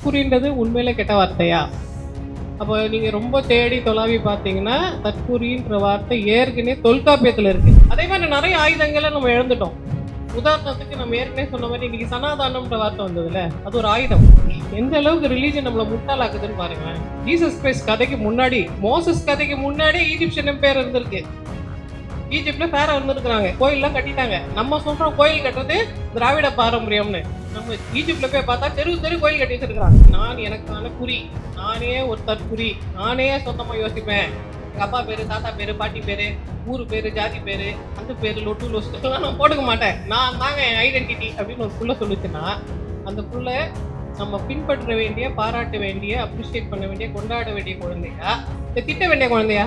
தற்குறின்றது உண்மையில கெட்ட வார்த்தையா? அப்போ நீங்கள் ரொம்ப தேடி தொலாவி பார்த்தீங்கன்னா தற்குறின்ற வார்த்தை ஏற்கனவே தொல்காப்பியத்தில் இருக்கு. அதே மாதிரி நிறைய ஆயுதங்களை நம்ம இழந்துட்டோம். உதாரணத்துக்கு நம்ம ஏற்கனவே சொன்ன மாதிரி இன்னைக்கு சனாதானம்ன்ற வார்த்தை வந்ததுல அது ஒரு ஆயுதம். எந்த அளவுக்கு ரிலீஜன் நம்மளை முட்டாளாக்குதுன்னு பாருங்களேன். ஜீசஸ் கிரைஸ்ட் கதைக்கு முன்னாடி மோசஸ் கதைக்கு முன்னாடி ஈஜிப்சியன் பேர் இருந்திருக்கு. ஈஜிப்ட்ல பேரை இருந்திருக்கிறாங்க. கோயில்லாம் கட்டிட்டாங்க. நம்ம சொல்றோம் கோயில் கட்டுறது திராவிட பாரம்பரியம்னு. நம்ம ஈஜிப்ட்ல போய் பார்த்தா தெரு தெரு கோயில் கட்டி வச்சிருக்காங்க நான் எனக்கான குறி. நானே ஒரு தற்குறி. நானே சொந்தமாக யோசிப்பேன். எங்கள் அப்பா பேர் தாத்தா பேர் பாட்டி பேர் ஊர் பேர் ஜாதி பேர் அந்த பேர் லொட்டு லொஸ்ட்டுலாம் நான் போட்டுக்க மாட்டேன். நான் தாங்க என் ஐடென்டிட்டி அப்படின்னு ஒரு புள்ள சொல்லுச்சுன்னா அந்த புள்ள நம்ம பின்பற்ற வேண்டிய பாராட்ட வேண்டிய அப்ரிஷியேட் பண்ண வேண்டிய கொண்டாட வேண்டிய குழந்தையா? இல்லை திட்ட வேண்டிய குழந்தையா?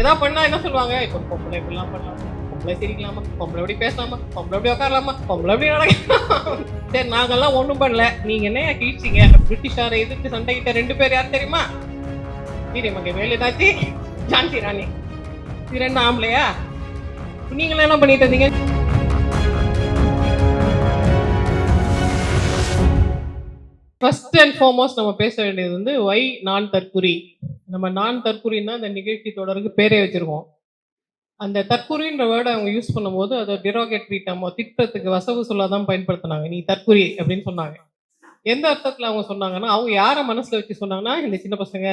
ஏதாவது பண்ணா என்ன சொல்லுவாங்க? இப்போ பொம்பளை இப்படிலாம் பண்ணலாம் பொம்பளை சிரிக்கலாமா? பொம்பளை எப்படி பேசலாமா? பொம்பளை எப்படி உட்காரலாமா பொம்பளை எப்படி நடக்கலாம்? சரி நாங்கெல்லாம் ஒன்றும் பண்ணல. நீங்கள் என்ன கீழ்ச்சிங்க? பிரிட்டிஷாரை எதிர்த்து சண்டைகிட்ட ரெண்டு பேர் யார் தெரியுமா? வீரமங்க வேலுதாச்சி ஜான்சி ராணி. இது ரெண்டு ஆம்பளையா? நீங்களாம் என்ன பண்ணிட்டு இருந்தீங்க? ஃபர்ஸ்ட் அண்ட் ஃபார்மோஸ்ட் நம்ம பேச வேண்டியது வந்து ஒய் நான் தற்குறி நம்ம நான் தற்குறின்னா அந்த நிகழ்ச்சி தொடருக்கு பேரே வச்சுருவோம் அந்த தற்குறின்ற வேர்டை அவங்க யூஸ் பண்ணும்போது அதை டிரோகேட்ரி நம்ம திட்டத்துக்கு வசவு சொல்லாதான் தான் பயன்படுத்தினாங்க. நீ தற்குறி அப்படின்னு சொன்னாங்க. எந்த அர்த்தத்தில் அவங்க சொன்னாங்கன்னா அவங்க யாரை மனசில் வச்சு சொன்னாங்கன்னா இந்த சின்ன பசங்க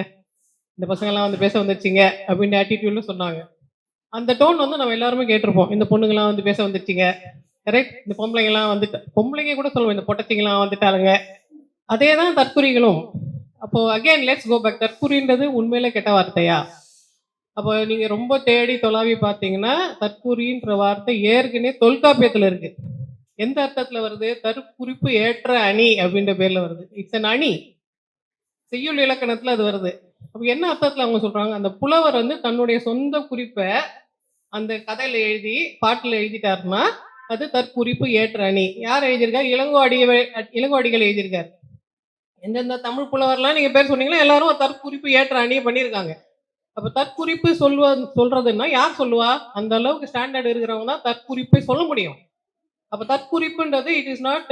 இந்த பசங்கெல்லாம் வந்து பேச வந்துருச்சிங்க அப்படின்னு ஆட்டிடியூட்ல சொன்னாங்க. அந்த டோன் வந்து நம்ம எல்லாருமே கேட்டிருப்போம். இந்த பொண்ணுங்களாம் வந்து பேச வந்துருச்சிங்க. கரெக்ட் இந்த பொம்பளைங்கலாம் வந்துட்டு பொம்பளைங்க கூட சொல்லுவோம் இந்த பொட்டச்சிங்களாம் வந்துட்டாளுங்க. அதே தான் தற்குறிகளும். அப்போ அகைன் லெட்ஸ் கோ பேக் தற்குறின்றது உண்மையில கெட்ட வார்த்தையா? அப்போ நீங்க ரொம்ப தேடி தொலாவி பார்த்தீங்கன்னா தற்குறின்ற வார்த்தை ஏற்கனவே தொல்காப்பியத்துல இருக்கு. எந்த அர்த்தத்துல வருது? தற்குறிப்பு ஏற்ற அணி அப்படின்ற பேர்ல வருது. இட்ஸ் அன் அணி. செய்யுள் இலக்கணத்துல அது வருது. அப்போ என்ன அர்த்தத்துல அவங்க சொல்றாங்க? அந்த புலவர் வந்து தன்னுடைய சொந்த குறிப்பை அந்த கதையில எழுதி பாட்டுல எழுதிட்டாருன்னா அது தற்குறிப்பு ஏற்ற அணி. யார் எழுதியிருக்காரு? இளங்கோ அடிகள் எழுதியிருக்காரு. எந்தெந்த தமிழ் புலவர்லாம் நீங்கள் பேர் சொன்னீங்களோ எல்லாரும் ஒரு தற்குறிப்பு ஏற்ற அணியை பண்ணியிருக்காங்க. அப்போ தற்குறிப்பு சொல்வ சொல்றதுன்னா யார் சொல்லுவா? அந்த அளவுக்கு ஸ்டாண்டர்ட் இருக்கிறவங்க தான் தற்குறிப்பை சொல்ல முடியும். அப்போ தற்குறிப்புன்றது இட் இஸ் நாட்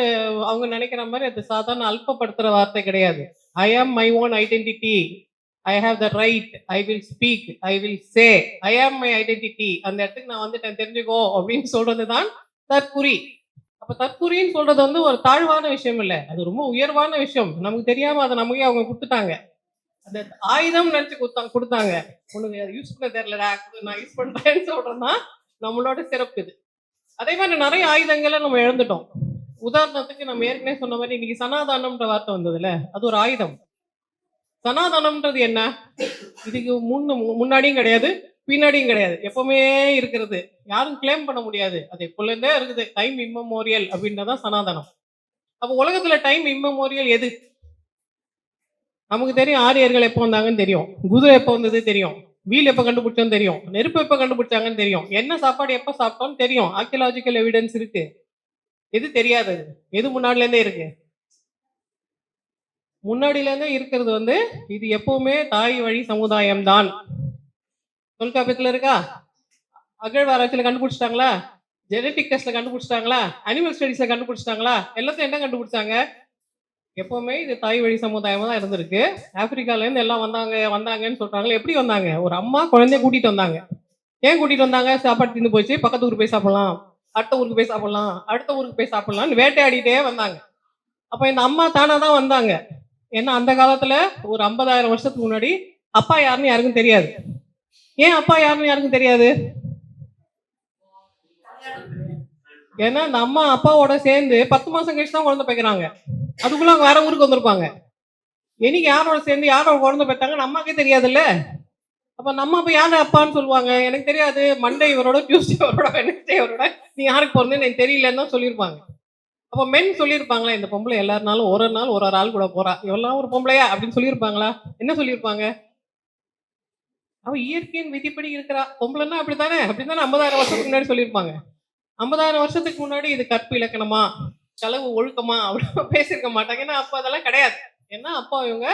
அவங்க நினைக்கிற மாதிரி அது சாதாரண அல்பப்படுத்துகிற வார்த்தை கிடையாது. I am my own identity I have the right I will speak I will say I am my identity அந்த இடத்துக்கு நான் வந்துட்டேன். தெரிஞ்சுக்கோ அப்படின்னு சொல்றது தான் தற்குறி. அப்ப தற்குறின்னு சொல்றது வந்து ஒரு தாழ்வான விஷயம் இல்லை. அது ரொம்ப உயர்வான விஷயம். நமக்கு தெரியாம அதை நமக்கே அவங்க கொடுத்துட்டாங்க. அந்த ஆயுதம் நினைச்சு கொடுத்தாங்க கொடுத்தாங்க. உனக்கு அதை யூஸ் பண்ண தெரியலடா. நான் யூஸ் பண்றேன்னு சொல்றேன்னா நம்மளோட சிறப்பு இது. அதே மாதிரி நிறைய ஆயுதங்களை நம்ம இழந்துட்டோம். உதாரணத்துக்கு நம்ம ஏற்கனவே சொன்ன மாதிரி இன்னைக்கு சனாதானம்ன்ற வார்த்தை வந்ததுல அது ஒரு ஆயுதம். சனாதானம்ன்றது என்ன? இதுக்கு முன்ன முன்னாடியும் கிடையாது. பின்னாடியும் கிடையாது. எப்பவுமே இருக்கிறது. யாரும் கிளைம் பண்ண முடியாது. அது எப்பொழுதே இருக்குது. டைம் இம்மெமோரியல் அப்படின்றதான் சனாதனம். அப்போ உலகத்துல டைம் இம்மெமோரியல் எது? நமக்கு தெரியும் ஆரியர்கள் எப்போ வந்தாங்கன்னு தெரியும். குதிரை எப்போ வந்தது தெரியும். வீல் எப்போ கண்டுபிடிச்சோன்னு தெரியும். நெருப்பு எப்போ கண்டுபிடிச்சாங்கன்னு தெரியும். என்ன சாப்பாடு எப்போ சாப்பிட்டோம்னு தெரியும். ஆர்கியலாஜிக்கல் எவிடன்ஸ் இருக்கு. எது தெரியாதது எது முன்னாடிலேருந்தே இருக்கு? முன்னாடியிலேருந்தே இருக்கிறது வந்து இது எப்பவுமே தாய் வழி சமுதாயம் தான் தொல்காப்பியத்தில் இருக்கா? அகழ்வாராய்ச்சியில் கண்டுபிடிச்சிட்டாங்களா? ஜெனட்டிக் டெஸ்ட்ல கண்டுபிடிச்சிட்டாங்களா? அனிமல் ஸ்டடிஸ்ல கண்டுபிடிச்சிட்டாங்களா? எல்லாத்தையும் என்ன கண்டுபிடிச்சாங்க? எப்பவுமே இது தாய் வழி சமுதாயமா தான் இருந்திருக்கு. ஆப்பிரிக்கால இருந்து எல்லாம் வந்தாங்க வந்தாங்கன்னு சொல்றாங்களே எப்படி வந்தாங்க? ஒரு அம்மா குழந்தைய கூட்டிட்டு வந்தாங்க. ஏன் கூட்டிட்டு வந்தாங்க? சாப்பாடு தின்னு போச்சு. பக்கத்து ஊருக்கு போய் சாப்பிடலாம். அடுத்த ஊருக்கு போய் சாப்பிடலாம். அடுத்த ஊருக்கு போய் சாப்பிடலாம்னு வேட்டையாடிட்டே வந்தாங்க. அப்ப இந்த அம்மா தானா தான் வந்தாங்க. ஏன்னா அந்த காலத்துல ஒரு ஐம்பதாயிரம் வருஷத்துக்கு முன்னாடி அப்பா யாருன்னு யாருக்கும் தெரியாது. ஏன் அப்பா யாருன்னு யாருக்கும் தெரியாது? ஏன்னா அந்த அம்மா அப்பாவோட சேர்ந்து பத்து மாசம் கழிச்சு தான் குழந்தை பெக்கிறாங்க அதுக்குள்ள அவங்க வேற ஊருக்கு வந்திருப்பாங்க. என்னைக்கு யாரோட சேர்ந்து யாரோட குழந்தை பெற்றாங்க அம்மாக்கே தெரியாதுல்ல? அப்ப நம்ம அப்ப யாரு அப்பான்னு சொல்லுவாங்க? எனக்கு தெரியாது. மண்டே இவரோட டியூஸ்டே இவரோட வெனஸ்டே இவரோட. நீ யாருக்கு பிறந்தேன்னு எனக்கு தெரியலன்னு தான் சொல்லியிருப்பாங்க. அப்ப மென் சொல்லியிருப்பாங்களா இந்த பொம்பளை எல்லாருனாலும் ஒரு ஒரு நாள் ஒரு ஒரு ஆள் கூட போறா. இவெல்லாம் ஒரு பொம்பளையா அப்படின்னு சொல்லியிருப்பாங்களா? என்ன சொல்லியிருப்பாங்க? அவ இயற்கையின் விதிப்படி இருக்கிறா. பொம்பளைன்னா அப்படித்தானே? அப்படித்தானே? ஐம்பதாயிரம் வருஷத்துக்கு முன்னாடி சொல்லியிருப்பாங்க. ஐம்பதாயிரம் வருஷத்துக்கு முன்னாடி இது கற்பு இலக்கணமா? செலவு ஒழுக்கமா? அப்படின்னு பேசியிருக்க மாட்டாங்க. ஏன்னா அப்போ அதெல்லாம் கிடையாது. ஏன்னா அப்போ இவங்க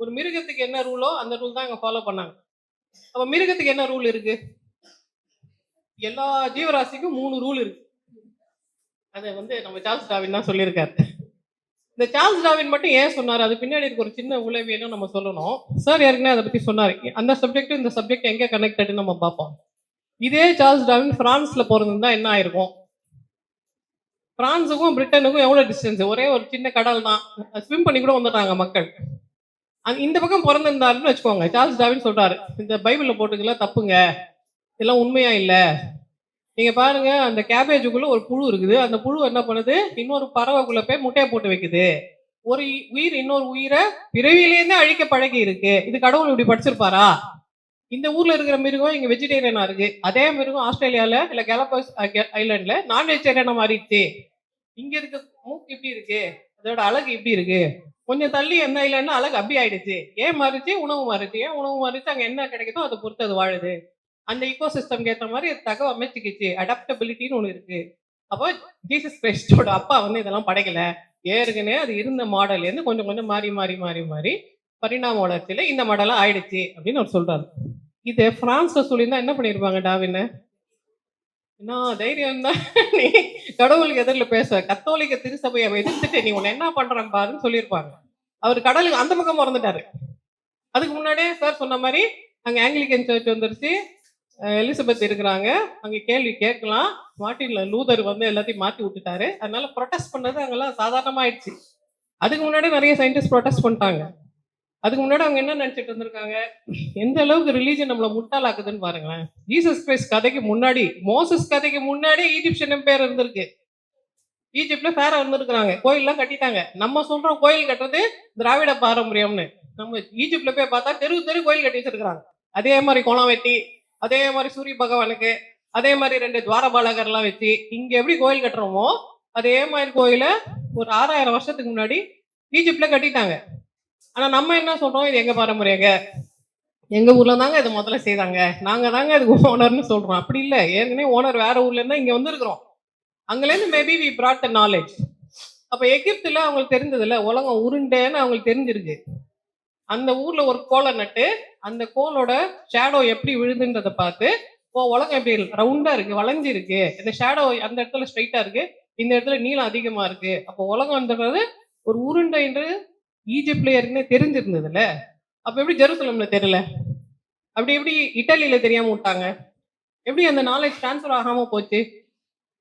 ஒரு மிருகத்துக்கு என்ன ரூலோ அந்த ரூல் தான் இவங்க ஃபாலோ பண்ணாங்க. அப்போ மிருகத்துக்கு என்ன ரூல் இருக்கு? எல்லா ஜீவராசிக்கும் மூணு ரூல் இருக்கு. அதை வந்து நம்ம சார்ஸ் டாவின் தான் சொல்லியிருக்காரு. இந்த இந்த சார்ல்ஸ் மட்டும் ஏன் சொன்னார்? அது பின்னாடி இருக்க ஒரு சின்ன உளவியலும் நம்ம சொல்லணும்? சார் ஏற்கனவே அதை பத்தி சொன்னார். அந்த சப்ஜெக்ட் இந்த சப்ஜெக்ட் எங்கே கனெக்டட்னு நம்ம பார்ப்போம். இதே சார்ல்ஸ் டாவின் பிரான்ஸ்ல பிறந்திருந்தா என்ன ஆயிருக்கும்? பிரான்ஸுக்கும் பிரிட்டனுக்கும் எவ்வளோ டிஸ்டன்ஸ் ஒரே ஒரு சின்ன கடல் தான். ஸ்விம் பண்ணி கூட வந்துட்டாங்க மக்கள். அங்க இந்த பக்கம் பிறந்திருந்தாருன்னு வச்சுக்கோங்க. சார்ல்ஸ் டாவின் சொல்றாரு. இந்த பைபிள்ல போட்டுக்கல தப்புங்க. இதெல்லாம் உண்மையா இல்லை? நீங்க பாருங்க அந்த கேபேஜுக்குள்ள ஒரு புழு இருக்குது. அந்த புழு என்ன பண்ணுது? இன்னொரு பறவைக்குள்ள போய் முட்டையை போட்டு வைக்குது. ஒரு இ- உயிர் இன்னொரு உயிரை பிறவியிலேருந்தே அழிக்க பழகி இருக்கு. இது கடவுள் இப்படி படிச்சிருப்பாரா? இந்த ஊர்ல இருக்கிற மிருகம் இங்க வெஜிடேரியனா இருக்கு. அதே மிருகம் ஆஸ்திரேலியால இல்ல கேலபஸ் ஐலாண்ட்ல நான் வெஜிடேரியனா மாறிடுச்சு. இங்க இருக்க மூக்கு இப்படி இருக்கு. அதோட அழகு இப்படி இருக்கு. கொஞ்சம் தள்ளி என்ன இல்லைன்னா அழகு அப்படி ஆயிடுச்சு. ஏன் மாறிச்சு? உணவு மாறிச்சு. ஏன் உணவு மாறிச்சு? அங்க என்ன கிடைக்குதோ அதை பொறுத்து அது வாழுது. அந்த ஈகோ சிஸ்டம்க்கு ஏற்ற மாதிரி தகவ அமைச்சுக்கிச்சு அடாப்டபிலிட்டின்னு ஒன்று இருக்கு. அப்போ ஜீசஸ் கிரைஸ்டோட அப்பா வந்து இதெல்லாம் படைக்கல. ஏற்கனவே அது இருந்த மாடல்லேருந்து கொஞ்சம் கொஞ்சம் மாறி மாறி மாறி மாறி பரிணாம வளர்ச்சியில் இந்த மாடலாக ஆயிடுச்சு அப்படின்னு அவர் சொல்றாரு. இது பிரான்ஸ்ல சொல்லியிருந்தா என்ன பண்ணியிருப்பாங்க டாவின்னு நான் தைரியம் தான். நீ கடவுளுக்கு எதிரில் பேச கத்தோலிக்க திருச்சபையை எதிர்த்துட்டு நீ உன்னை என்ன பண்றேன் பாருன்னு சொல்லியிருப்பாங்க. அவர் கடலுக்கு அந்த பக்கம் மறந்துட்டாரு. அதுக்கு முன்னாடியே சார் சொன்ன மாதிரி அங்கே ஆங்கிலிக்கன் சர்ச் வந்துருச்சு. எலிசபெத் இருக்கிறாங்க. அங்கே கேள்வி கேட்கலாம். மார்ட்டின்ல லூதர் வந்து எல்லாத்தையும் மாற்றி விட்டுட்டாரு. அதனால ப்ரொட்டஸ்ட் பண்ணது அங்கெல்லாம் சாதாரணமாயிடுச்சு. அதுக்கு முன்னாடி நிறைய சயின்டிஸ்ட் ப்ரொட்டஸ்ட் பண்ணிட்டாங்க. அதுக்கு முன்னாடி அவங்க என்ன நினச்சிட்டு இருந்திருக்காங்க? எந்த அளவுக்கு ரிலீஜன் நம்மளை முட்டாளாக்குதுன்னு பாருங்களேன். ஜீசஸ் கிரைஸ்ட் கதைக்கு முன்னாடி மோசஸ் கதைக்கு முன்னாடி ஈஜிப்சியன் பேர் இருந்திருக்கு. ஈஜிப்ட்ல ஃபேரா இருந்திருக்கிறாங்க. கோயில்லாம் கட்டிட்டாங்க. நம்ம சொல்றோம் கோயில் கட்டுறது திராவிட பாரம்பரியம்னு. நம்ம ஈஜிப்ட்ல போய் பார்த்தா தெரு தெரு கோயில் கட்டி வச்சிருக்கிறாங்க. அதே மாதிரி குளம் வெட்டி அதே மாதிரி சூரிய பகவானுக்கு அதே மாதிரி ரெண்டு துவாரபாலகர்லாம் வச்சு இங்க எப்படி கோயில் கட்டுறோமோ அதே மாதிரி கோயிலை ஒரு ஆறாயிரம் வருஷத்துக்கு முன்னாடி ஈஜிப்ட்ல கட்டிட்டாங்க. ஆனா நம்ம என்ன சொல்றோம்? இது எங்க பாரம்பரியங்க? எங்க ஊர்ல தாங்க இது முதல்ல செய்தாங்க. நாங்க தாங்க இதுக்கு ஓனர்னு சொல்றோம். அப்படி இல்லை. ஏற்கனவே ஓனர் வேற ஊர்ல இருந்தா இங்க வந்திருக்கிறோம். அங்கிலேருந்து maybe we brought the knowledge அப்ப எகிப்துல அவங்களுக்கு தெரிஞ்சதுல உலகம் உருண்டைன்னு அவங்களுக்கு தெரிஞ்சிருக்கு. அந்த ஊர்ல ஒரு கோலை நட்டு அந்த கோலோட ஷேடோ எப்படி விழுதுன்றத பார்த்து ஓ உலகம் எப்படி ரவுண்டா இருக்கு வளைஞ்சு இருக்கு. இந்த ஷேடோ அந்த இடத்துல ஸ்ட்ரைட்டா இருக்கு. இந்த இடத்துல நீளம் அதிகமா இருக்கு. அப்போ உலகம்ன்றது ஒரு உருண்டை என்று ஈஜிப்ட்ல ஏற்கனவே தெரிஞ்சிருந்ததுல. அப்ப எப்படி ஜெருசலம்ல தெரியல? அப்படி எப்படி இட்டாலியில தெரியாம விட்டாங்க? எப்படி அந்த நாலேஜ் ட்ரான்ஸ்ஃபர் ஆகாம போச்சு?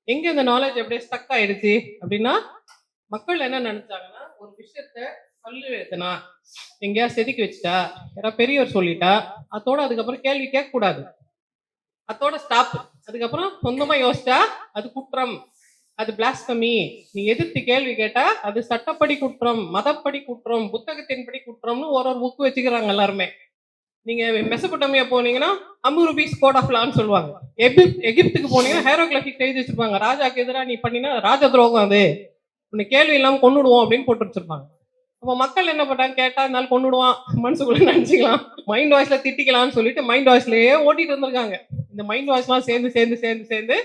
எங்க அந்த நாலேஜ் அப்படியே ஸ்டக் ஆயிடுச்சு? அப்படின்னா மக்கள் என்ன நினைச்சாங்கன்னா ஒரு விஷயத்த பல்லு வேத்தனா எங்கேயா செதுக்கி வச்சுட்டா? யாராவது பெரியவர் சொல்லிட்டா? அதோட அதுக்கப்புறம் கேள்வி கேட்க கூடாது அதோட ஸ்டாப் அதுக்கப்புறம் சொந்தமா யோசிச்சா அது குற்றம். அது பிளாஸ்கமி நீ எதிர்த்து கேள்வி கேட்டா அது சட்டப்படி குற்றம் மதப்படி குற்றம் புத்தகத்தின்படி குற்றம்னு ஒரு ஒரு புக்கு வச்சுக்கிறாங்க எல்லாருமே. நீங்க மெசபட்டமியா போனீங்கன்னா அம்புருபீஸ் கோட் ஆஃப் லான்னு சொல்லுவாங்க. எகிப்த் எகிப்துக்கு போனீங்கன்னா ஹேரோகிராஃபிக் எழுதி வச்சிருப்பாங்க. ராஜாக்கு எதிராக நீ பண்ணினா ராஜ துரோகம் அது. உன்னை கேள்வி இல்லாமல் கொண்டுடுவோம் அப்படின்னு போட்டு வச்சிருப்பாங்க. அப்போ மக்கள் என்ன பண்ணாங்க கேட்டா இருந்தாலும் கொண்டுடுவான் மனசுக்குள்ள நினச்சிக்கலாம். மைண்ட் வாய்ஸ்ல திட்டிக்கலாம்னு சொல்லிட்டு மைண்ட் வாய்ஸ்லயே ஓட்டிட்டு இருந்திருக்காங்க இந்த மைண்ட் வாய்ஸ்லாம் சேர்ந்து சேர்ந்து சேர்ந்து சேர்ந்து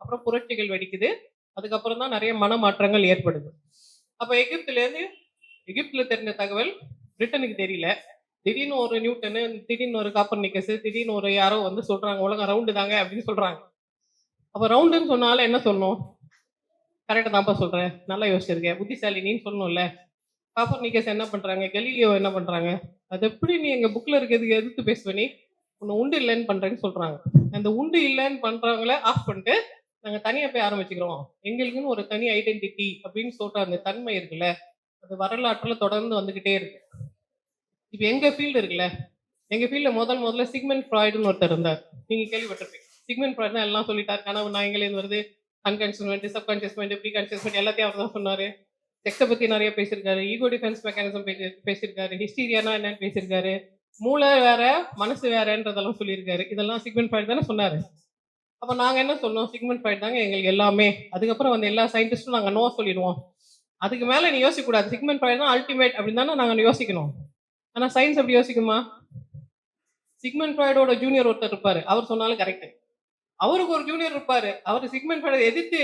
அப்புறம் புரட்சிகள் வெடிக்குது. அதுக்கப்புறம் தான் நிறைய மனமாற்றங்கள் ஏற்படுது. அப்போ எகிப்துல இருந்து எகிப்துல தெரிஞ்ச தகவல் பிரிட்டனுக்கு தெரியல. திடீர்னு ஒரு நியூட்டனு திடீர்னு ஒரு காப்பர் நிக்கஸ் திடீர்னு ஒரு யாரோ வந்து சொல்றாங்க உலகம் ரவுண்டு தாங்க அப்படின்னு சொல்றாங்க. அப்போ ரவுண்டுன்னு சொன்னாலும் என்ன சொல்லணும்? கரெக்டாக தான்ப்பா சொல்கிறேன் நல்லா யோசிச்சிருக்கேன் புத்திசாலி நீன்னு சொல்லணும்ல. காப்பர் நிக்கஸ் என்ன பண்ணுறாங்க கெலிலியோ என்ன பண்ணுறாங்க அது எப்படி நீ எங்கள் புக்கில் இருக்கிறதுக்கு எதிர்த்து பேசுவ நீ? உன்னை உண்டு இல்லைன்னு பண்ணுறேன்னு சொல்கிறாங்க அந்த உண்டு இல்லைன்னு பண்ணுறவங்கள ஆஃப் பண்ணிட்டு நாங்கள் தனியாக போய் ஆரம்பிச்சுக்கிறோம். எங்களுக்குன்னு ஒரு தனி ஐடென்டிட்டி அப்படின்னு சொல்கிற அந்த தன்மை இருக்குல்ல அது வரலாற்றில் தொடர்ந்து வந்துக்கிட்டே இருக்கு. இப்போ எங்கள் ஃபீல்டு இருக்குல்ல எங்கள் ஃபீல்டில் முதல் முதல்ல சிக்மெண்ட் ஃப்ராய்டுன்னு ஒருத்தர் இருந்தார். நீங்கள் கேள்விப்பட்டிருப்பீங்க. சிக்மெண்ட் ஃப்ராய்டு தான் எல்லாம் சொல்லிட்டார். கனவு நாயங்களேருந்து வருது unconscious mind subconscious mind pre எல்லாத்தையும் அவர் தான் சொன்னார். செக்ஸை பற்றி நிறைய பேசியிருக்காரு. ஈகோ டிஃபென்ஸ் மெக்கானிசம் பேசி பேசியிருக்காரு. ஹிஸ்டீரியானா என்னன்னு பேசியிருக்காரு. மூளை வேற மனசு வேறன்றதெல்லாம் சொல்லியிருக்காரு. இதெல்லாம் சிக்மெண்ட் ஃபாய்ட் தானே சொன்னார். அப்போ நாங்கள் என்ன சொன்னோம்? சிக்மெண்ட் ஃப்ராய்டு தாங்க எங்களுக்கு எல்லாமே. அதுக்கப்புறம் வந்து எல்லா சயின்டிஸ்ட்டும் நாங்கள் நோ சொல்லிடுவோம். அதுக்கு மேலே நீ யோசிக்க கூடாது சிக்மெண்ட் ஃபாய்ட் தான் அல்டிமேட் அப்படின்னு தானே நாங்கள் யோசிக்கணும். ஆனால் சயின்ஸ் அப்படி யோசிக்குமா? சிக்மெண்ட் ஃபாய்டோட ஜூனியர் ஒருத்தர் இருப்பார். அவர் சொன்னாலும் கரெக்டு அவருக்கு ஒரு ஜூனியர் இருப்பார். அவர் சிக்மெண்ட் ஃப்ராய்டை எதிர்த்து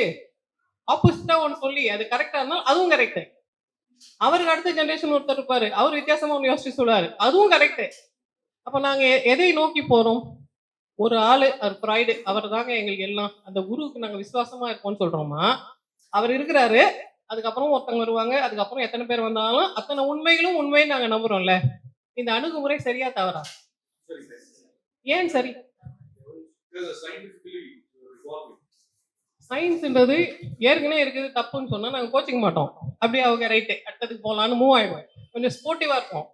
ஆப்போசிட்டா ஒன்று சொல்லி அது கரெக்டா இருந்தாலும் அதுவும் கரெக்ட் அவருக்கு அடுத்த ஜெனரேஷன் ஒருத்தர் இருப்பாரு. அவர் வித்தியாசமா ஒன்று யோசிச்சு சொல்லுவாரு. அதுவும் கரெக்ட் அப்ப நாங்க எதை நோக்கி போறோம்? ஒரு ஆளு அவர் ஃப்ராய்டு அவர் தாங்க எங்களுக்கு எல்லாம். அந்த குருவுக்கு நாங்க விசுவாசமா இருக்கோம்னு சொல்றோமா? அவர் இருக்கிறாரு. அதுக்கப்புறம் ஒருத்தவங்க வருவாங்க. அதுக்கப்புறம் எத்தனை பேர் வந்தாலும் அத்தனை உண்மைகளும் உண்மைன்னு நாங்க நம்புறோம்ல. இந்த அணுகுமுறை சரியா தவறா? ஏன் சரி? சயின்ஸ்ன்றது ஏற்கனவே இருக்குது தப்புன்னு சொன்னா நாங்க கோச்சிக்க மாட்டோம். அப்படியே அவங்க ரைட்டு அடுத்ததுக்கு போகலான்னு மூவ் ஆயிடுவோம். கொஞ்சம் ஸ்போர்ட்டிவா இருக்கும்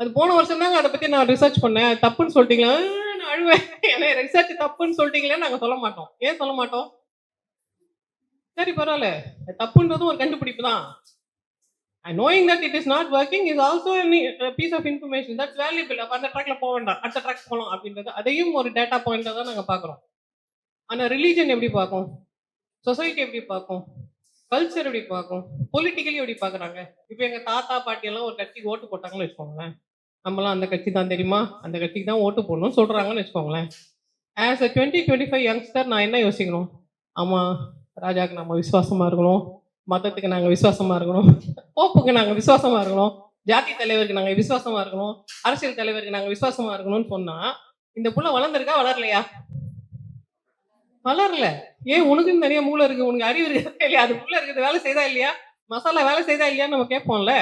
அது போன வருஷம் தாங்க அதை பத்தி நான் ரிசர்ச் பண்ணேன். தப்புன்னு சொல்லிட்டீங்களா? நான் அழுவேன். ஏன்னா ரிசர்ச் தப்புன்னு சொல்லிட்டீங்களே நாங்க சொல்ல மாட்டோம். ஏன் சொல்ல மாட்டோம்? சரி பரவாயில்ல. தப்புன்றதும் ஒரு கண்டுபிடிப்பு தான். Knowing that it is not working is also piece of information that valuable அப்போ அந்த ட்ராக்ல போக வேண்டாம். அடுத்த ட்ராக் போகலாம் அப்படின்றது அதையும் ஒரு டேட்டா பாயிண்டா தான் நாங்கள் பார்க்குறோம். ஆனால் ரிலீஜன் எப்படி பார்க்கும்? சொசைட்டி எப்படி பார்க்கும்? கல்ச்சர் எப்படி பார்க்கும்? பொலிட்டிக்கலி எப்படி பார்க்குறாங்க? இப்போ எங்கள் தாத்தா பாட்டியெல்லாம் ஒரு கட்சிக்கு ஓட்டு போட்டாங்கன்னு வச்சுக்கோங்களேன். நம்மளாம் அந்த கட்சி தான் தெரியுமா? அந்த கட்சிக்கு தான் ஓட்டு போடணும்னு சொல்கிறாங்கன்னு வச்சுக்கோங்களேன். As a twenty twenty five youngster நான் என்ன யோசிக்கணும்? ஆமாம் ராஜாக்கு நம்ம விசுவாசமாக இருக்கணும். மதத்துக்கு நாங்கள் விசுவாசமாக இருக்கணும். போப்புக்கு நாங்கள் விசுவாசமாக இருக்கணும். ஜாதி தலைவருக்கு நாங்கள் விசுவாசமாக இருக்கணும். அரசியல் தலைவருக்கு நாங்கள் விசுவாசமாக இருக்கணும்னு சொன்னால் இந்த புள்ள வளர்ந்துருக்கா வளரலையா? வளரல. ஏன் உனக்குன்னு நிறைய மூளை இருக்கு. உனக்கு அறிவு இருக்கு. இல்லையா? அதுக்குள்ள இருக்கிறது வேலை செய்தா இல்லையா? மசாலா வேலை செய்தா இல்லையான்னு நம்ம கேட்போம்ல.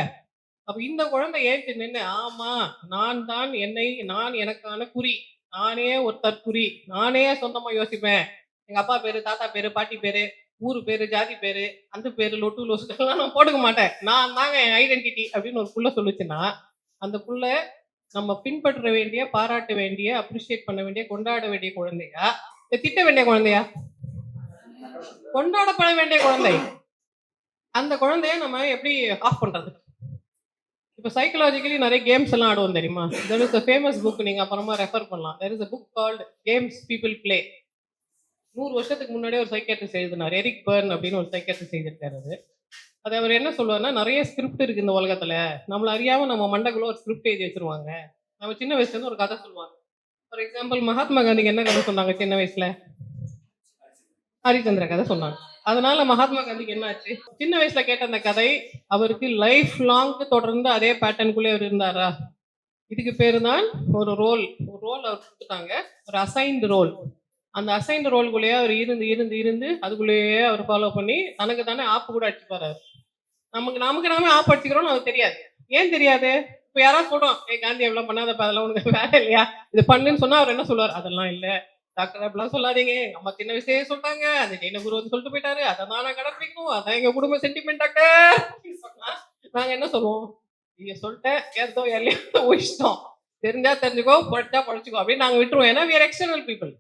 அப்ப இந்த குழந்தை ஏற்று நின்று ஆமா நான் தான் என்னை நான் எனக்கான குறி. நானே ஒரு தற்குறி. நானே சொந்தமா யோசிப்பேன். எங்க அப்பா பேரு தாத்தா பேரு பாட்டி பேரு ஊரு பேரு ஜாதி பேரு அந்த பேரு லொட்டு லொசுக்கெல்லாம் நான் போட்டுக்க மாட்டேன். நான் தாங்க என் ஐடென்டிட்டி அப்படின்னு ஒரு புள்ள சொல்லுச்சுன்னா அந்த புள்ள நம்ம பின்பற்ற வேண்டிய பாராட்ட வேண்டிய அப்ரிஷியேட் பண்ண வேண்டிய கொண்டாட வேண்டிய குழந்தையா திட்ட வேண்டிய குழந்தையா? கொண்டாடப்பட வேண்டிய குழந்தை. அந்த குழந்தைய நம்ம எப்படி ஆஃப் பண்றது? இப்போ சைக்கலாஜிக்கலி நிறைய கேம்ஸ் எல்லாம் ஆடுவோம் தெரியுமா? There is a famous book நீங்க அப்புறமா ரெஃபர் பண்ணலாம். There is a book called games people play நூறு வருஷத்துக்கு முன்னாடியே ஒரு சைக்கியாட்ரிஸ்ட் எழுதினார். எரிக் பர்ன் அப்படின்னு ஒரு சைக்கியாட்ரிஸ்ட் எழுதிருக்காரு அது. அது அவர் என்ன சொல்லுவாருன்னா நிறைய ஸ்கிரிப்ட் இருக்கு இந்த உலகத்துல. நம்மள அறியாம நம்ம மண்டக்குள்ள ஒரு ஸ்கிரிப்ட் எழுதி வச்சிருவாங்க. நம்ம சின்ன வயசுல இருந்து ஒரு கதை சொல்லுவாங்க. ஃபார் எக்ஸாம்பிள் மகாத்மா காந்திக்கு என்ன கதை சொன்னாங்க சின்ன வயசுல? ஹரிச்சந்திர கதை சொன்னாங்க. அதனால மகாத்மா காந்திக்கு என்ன ஆச்சு? சின்ன வயசுல கேட்ட அந்த கதை அவருக்கு லைஃப் லாங் தொடர்ந்து அதே பேட்டர்னுக்குள்ளே அவர் இருந்தாரா? இதுக்கு பேரு தான் ஒரு ரோல் ஒரு ரோல் அவர் கொடுத்துட்டாங்க. ஒரு அசைன்டு ரோல் அந்த அசைன்டு ரோல்குள்ளேயே அவர் இருந்து இருந்து இருந்து அதுக்குள்ளேயே அவர் ஃபாலோ பண்ணி தனக்கு தானே ஆப்பு கூட அடிச்சுப்பாரு நமக்கு நமக்கு நாமே ஆப் அடிச்சுக்கிறோம்னு அவர் தெரியாது. ஏன் தெரியாது? இப்போ யாராவது சொல்றோம் ஏ காந்தி எவ்வளவு பண்ணாதப்ப அதெல்லாம் உனக்கு வேலை இல்லையா? இது பண்ணுன்னு சொன்னா அவர் என்ன சொல்லுவார்? அதெல்லாம் இல்ல. டாக்டர் அப்படிலாம் சொல்லாதீங்க. எங்க அம்மா சின்ன வயசுலயே சொல்லிட்டாங்க அந்த ஜெயின குரு வந்து சொல்லிட்டு போயிட்டாரு. அதை தான் நான் கடைப்பிடிக்கணும் அதான் எங்க குடும்ப சென்டிமெண்ட் டாக்டர். சொன்னா நாங்க என்ன சொல்லுவோம்? நீங்க சொல்லிட்டேன் ஏதோ எல்லையோ இஷ்டம். தெரிஞ்சா தெரிஞ்சுக்கோ படிச்சா படிச்சுக்கோ. அப்படின்னு நாங்க விட்டுருவோம். ஏன்னா we எக்ஸ்டர்னல் பீப்புள்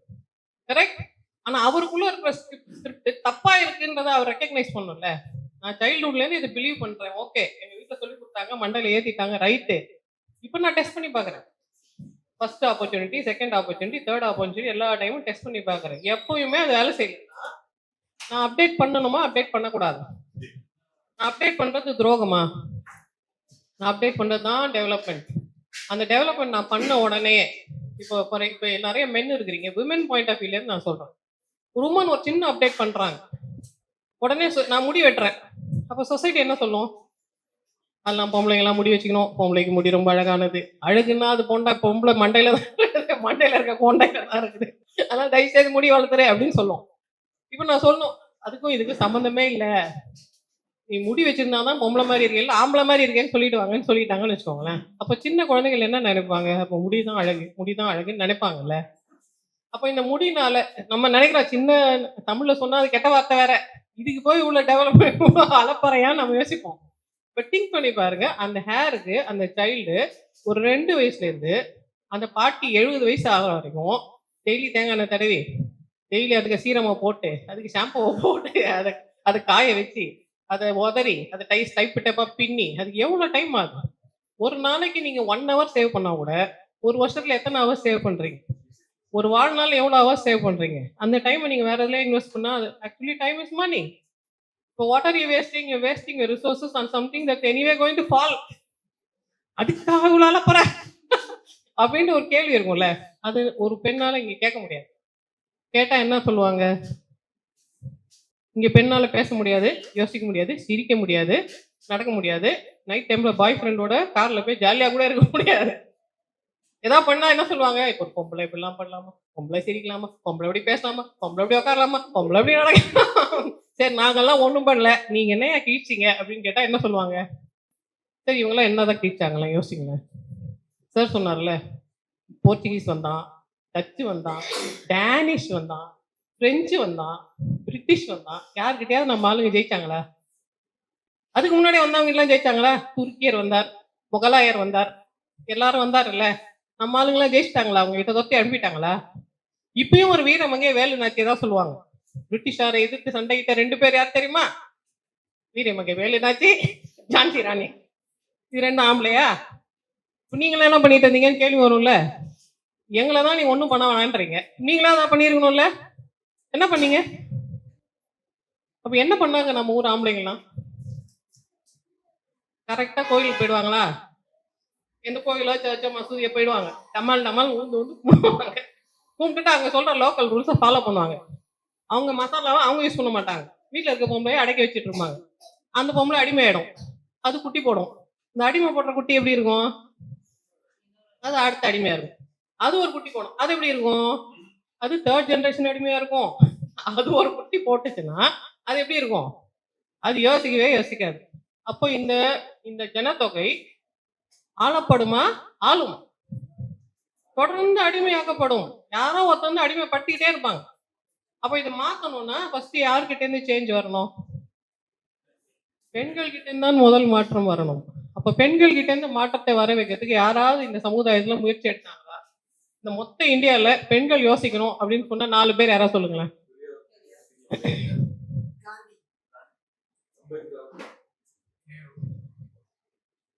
கரெக்ட் ஆனா அவருக்குள்ள இருக்கிற ஸ்கிரிப்ட் தப்பா இருக்குன்றதை அவர் ரெக்கக்னைஸ் பண்ணும்ல நான் சைல்டுஹுட்லேருந்து இதை பிலீவ் பண்ணுறேன் ஓகே எங்கள் வீட்டில் சொல்லி கொடுத்தாங்க மண்டல ஏற்றிட்டாங்க ரைட்டு இப்போ நான் டெஸ்ட் பண்ணி பார்க்குறேன். First opportunity second opportunity third opportunity எல்லா டைமும் டெஸ்ட் பண்ணி பார்க்குறேன். எப்பவுமே அது வேலை செய்யலன்னா நான் அப்டேட் பண்ணணுமா? அப்டேட் பண்ணக்கூடாது? நான் அப்டேட் பண்ணுறது துரோகமா? நான் அப்டேட் பண்ணுறது தான் டெவலப்மெண்ட் அந்த டெவலப்மெண்ட் நான் பண்ண உடனே இப்போ ஃபார் இப்போ நிறைய மென் இருக்கிறீங்க. விமன் பாயிண்ட் ஆஃப் வியூலேருந்து நான் சொல்கிறேன் ஒரு உமன் ஒரு சின்ன அப்டேட் பண்ணுறாங்க உடனே சொ- நான் முடி வெட்டுறேன் அப்போ சொசைட்டி என்ன சொல்லும்? அதெல்லாம் பொம்பளைங்கெல்லாம் முடி வச்சுக்கணும். பொம்பளைக்கு முடி ரொம்ப அழகானது. அழகுன்னா அது பொண்டா பொம்பளை மண்டையில தான் இருக்குது. மண்டையில இருக்க கொண்டையில தான் இருக்குது. அதனால தயவு செய்து முடி வளர்த்துறேன் அப்படின்னு சொல்லும். இப்போ நான் சொல்லணும். அதுக்கும் இதுக்கு சம்மந்தமே இல்லை. நீ முடி வச்சிருந்தா தான் பொம்பளை மாதிரி இருக்கேன். ஆம்பளை மாதிரி இருக்கேன்னு சொல்லிட்டு வாங்கன்னு சொல்லிட்டாங்கன்னு வச்சுக்கோங்களேன். அப்போ சின்ன குழந்தைகள் என்ன நினைப்பாங்க? அப்போ முடி தான் அழகு. முடி தான் அழகுன்னு நினைப்பாங்கல்ல. அப்போ இந்த முடினால நம்ம நினைக்கிறோம் சின்ன தமிழ்ல சொன்னா அது கெட்ட வார்த்தை வேற. இதுக்கு போய் உள்ள டெவலப்மெண்ட் அலப்பறையான்னு நம்ம யோசிப்போம். இப்போ திங்க் பண்ணி பாருங்க அந்த ஹேருக்கு அந்த சைல்டு ஒரு ரெண்டு வயசுல இருந்து அந்த பாட்டி எழுபது வயசு ஆகிற வரைக்கும் டெய்லி தேங்காய் எண்ணெய் தடவி டெய்லி அதுக்கு சீரமாக போட்டு அதுக்கு ஷாம்புவை போட்டு அதை அதை காய வச்சு அதை உதறி அதை டைஸ் டைப்பு டைப்பாக பின்னி அதுக்கு எவ்வளோ டைம் ஆகும்? ஒரு நாளைக்கு நீங்கள் ஒன் ஹவர் சேவ் பண்ணால் கூட ஒரு வருஷத்தில் எத்தனை ஹவர் சேவ் பண்ணுறீங்க ஒரு வாழ்நாள் எவ்வளோ ஹவர்ஸ் சேவ் பண்ணுறீங்க அந்த டைமை நீங்கள் வேறு எதுலேயே இன்வெஸ்ட் பண்ணால் அது ஆக்சுவலி டைம் இஸ் மணி இப்போ what are you wasting you wasting resources on something that anyway going to fall அதுக்காக இவ்வளோ அலப்பற அப்படின்ட்டு ஒரு கேள்வி இருக்கும்ல. அது ஒரு பெண்ணால் இங்கே கேட்க முடியாது. கேட்டால் என்ன சொல்லுவாங்க? இங்கே பெண்ணால் பேச முடியாது யோசிக்க முடியாது சிரிக்க முடியாது நடக்க முடியாது. நைட் டைமில் பாய் ஃப்ரெண்டோட காரில் போய் ஜாலியாக கூட இருக்க முடியாது. ஏதாவது பண்ணா என்ன சொல்லுவாங்க? இப்போ பொம்பளை இப்படிலாம் பண்ணலாமா? பொம்பளை சிரிக்கலாமா? பொம்பளை எப்படி பேசலாமா? பொம்பளை எப்படி உட்காரலாமா? பொம்பளை எப்படி நடக்கலாமா. சரி நாங்கெல்லாம் ஒண்ணும் பண்ணல. நீங்க என்ன கீழ்ச்சிங்க? அப்படின்னு கேட்டா என்ன சொல்லுவாங்க? சரி இவங்கெல்லாம் என்னதான் கீழ்ச்சாங்களே யோசிங்களேன். சார் சொன்னார்ல போர்ச்சுகீஸ் வந்தான் டச்சு வந்தான் டேனிஷ் வந்தான் பிரெஞ்சு வந்தான் பிரிட்டிஷ் வந்தான். யாருக்கிட்டையாவது நம்ம ஆளுங்க ஜெயிச்சாங்களா? அதுக்கு முன்னாடி வந்தவங்க எல்லாம் ஜெயிச்சாங்களா? துருக்கியர் வந்தார் முகலாயர் வந்தார் எல்லாரும் வந்தாருல்ல. நம்ம ஆளுங்களாம் ஜெயிச்சிட்டாங்களா? அவங்க கிட்ட தொத்தி அனுப்பிட்டாங்களா? இப்பயும் ஒரு வீரமங்கே வேலு நாச்சியை தான் சொல்லுவாங்க. பிரிட்டிஷாரை எதிர்த்து சண்டைகிட்ட ரெண்டு பேர் யார் தெரியுமா? வீரமங்கை வேலு நாச்சி ஜான்சி ராணி. இது ரெண்டு ஆம்பளையா? நீங்களாம் என்ன பண்ணிட்டு இருந்தீங்கன்னு கேள்வி வரும்ல. எங்களை தான் நீங்க ஒன்றும் பண்ண வேணான்றீங்க. நீங்களா தான் பண்ணியிருக்கணும்ல என்ன பண்ணீங்க? அப்ப என்ன பண்ணாங்க நம்ம ஊர் ஆம்பளைங்களாம் கரெக்டா கோயிலுக்கு போயிடுவாங்களா? எந்த கோவிலோ சர்ச்சோ மசூதியை போயிடுவாங்க. டமால் டமால் ஊந்து ஊந்து கும்பிடுவாங்க. கும்பிட்டுட்டு அங்க சொல்ற லோக்கல் ரூல்ஸை ஃபாலோ பண்ணுவாங்க. அவங்க மசாலாவை அவங்க யூஸ் பண்ண மாட்டாங்க. வீட்டில் இருக்க பொம்பளையை அடக்கி வச்சுட்டு இருப்பாங்க. அந்த பொம்பளை அடிமையாயிடும். அது குட்டி போடும். இந்த அடிமை போடுற குட்டி எப்படி இருக்கும்? அது அடுத்த அடிமையா இருக்கும். அது ஒரு குட்டி போடும். அது எப்படி இருக்கும்? அது தேர்ட் ஜென்ரேஷன் அடிமையா இருக்கும். அது ஒரு குட்டி போட்டுச்சுன்னா அது எப்படி இருக்கும்? அது யோசிக்கவே யோசிக்காது. அப்போ இந்த இந்த ஜனத்தொகை ஆளப்படுமா? ஆளும்? தொடர்ந்து அடிமையாக்கப்படும். யாரோ ஒருத்தர் வந்து இருப்பாங்க. அப்போ இதை மாத்தணும்னா ஃபர்ஸ்ட் யார்கிட்டேருந்து சேஞ்ச் வரணும்? பெண்கள் கிட்ட இருந்து தான் முதல் மாற்றம் வரணும். அப்ப பெண்கள் கிட்டேருந்து மாற்றத்தை வர வைக்கிறதுக்கு யாராவது இந்த சமுதாயத்துல முயற்சி எடுத்தாங்களா? இந்த மொத்த இந்தியால பெண்கள் யோசிக்கணும் அப்படின்னு சொன்னா நாலு பேர் யாராவது சொல்லுங்களேன்.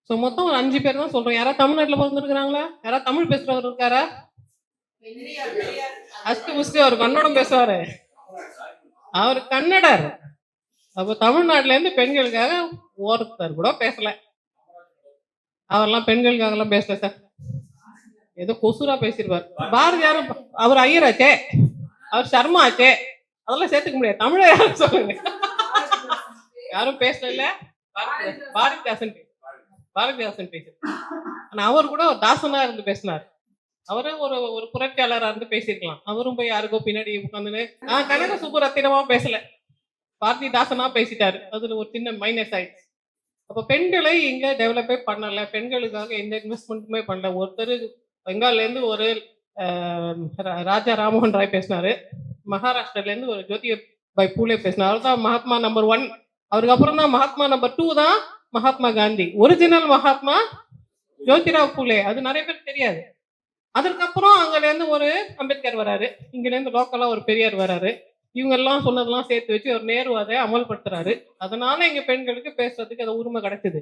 ஸோ மொத்தம் ஒரு அஞ்சு பேர் தான் சொல்றோம். யாராவது தமிழ்நாட்டுல பிறந்திருக்கிறாங்களா? யாராவது தமிழ் பேசுறவர் இருக்காரா? அஸ்து புஸ்து அவர் கன்னடம் பேசுவாரு. அவர் கன்னடர். அப்போ தமிழ்நாட்டுல இருந்து பெண்களுக்காக ஒருத்தர் கூட பேசல. அவர்லாம் பெண்களுக்காக எல்லாம் பேசல சார். ஏதோ கொசுரா பேசியிருப்பார் பாரதியாரும் அவர் ஐயராச்சே. அவர் சர்மா ஆச்சே. அதெல்லாம் சேர்த்துக்க முடியாது. தமிழ யாரும் சொல்லுங்க யாரும் பேசல பாரதிதாசன் பாரதிதாசன் பேசியிருக்காரு ஆனா அவர் கூட ஒரு தாசனா இருந்து பேசினார். அவரும் ஒரு ஒரு புரட்சியாளரா இருந்து பேசியிருக்கலாம். அவரும் போய் யாருக்கோ பின்னாடி உட்காந்துன்னு ஆஹ் கனக சுப்புரத்தினமா பேசல. பாரதிதாசனா பேசிட்டாரு. அதுல ஒரு சின்ன மைனஸ் ஆயிடுச்சு. அப்ப பெண்களை இங்க டெவலப்பே பண்ணலை. பெண்களுக்காக எந்த இன்வெஸ்ட்மெண்ட்டுமே பண்ணல. ஒருத்தர் பெங்கால்லேருந்து ஒரு ஆஹ், ரா- ராஜா ராமோகன் ராய் பேசினாரு. மகாராஷ்டிரால இருந்து ஒரு ஜோதி பாய் பூலே பேசினார். அவர் தான் மகாத்மா நம்பர் ஒன் அவருக்கு அப்புறம் தான் மகாத்மா நம்பர் டூ தான் மகாத்மா காந்தி. ஒரிஜினல் மகாத்மா ஜோதிராவ் பூலே. அது நிறைய பேர் தெரியாது. அதுக்கப்புறம் அங்கிலேருந்து ஒரு அம்பேத்கர் வராரு. இங்கல இருந்து லோக்கலா ஒரு பெரியார் வராரு. இவங்க எல்லாம் சொன்னதெல்லாம் சேர்த்து வச்சு ஒரு நேரு அதை அமல்படுத்துறாரு. அதனால எங்க பெண்களுக்கு பேசுறதுக்கு அது உரிமை கிடைச்சது.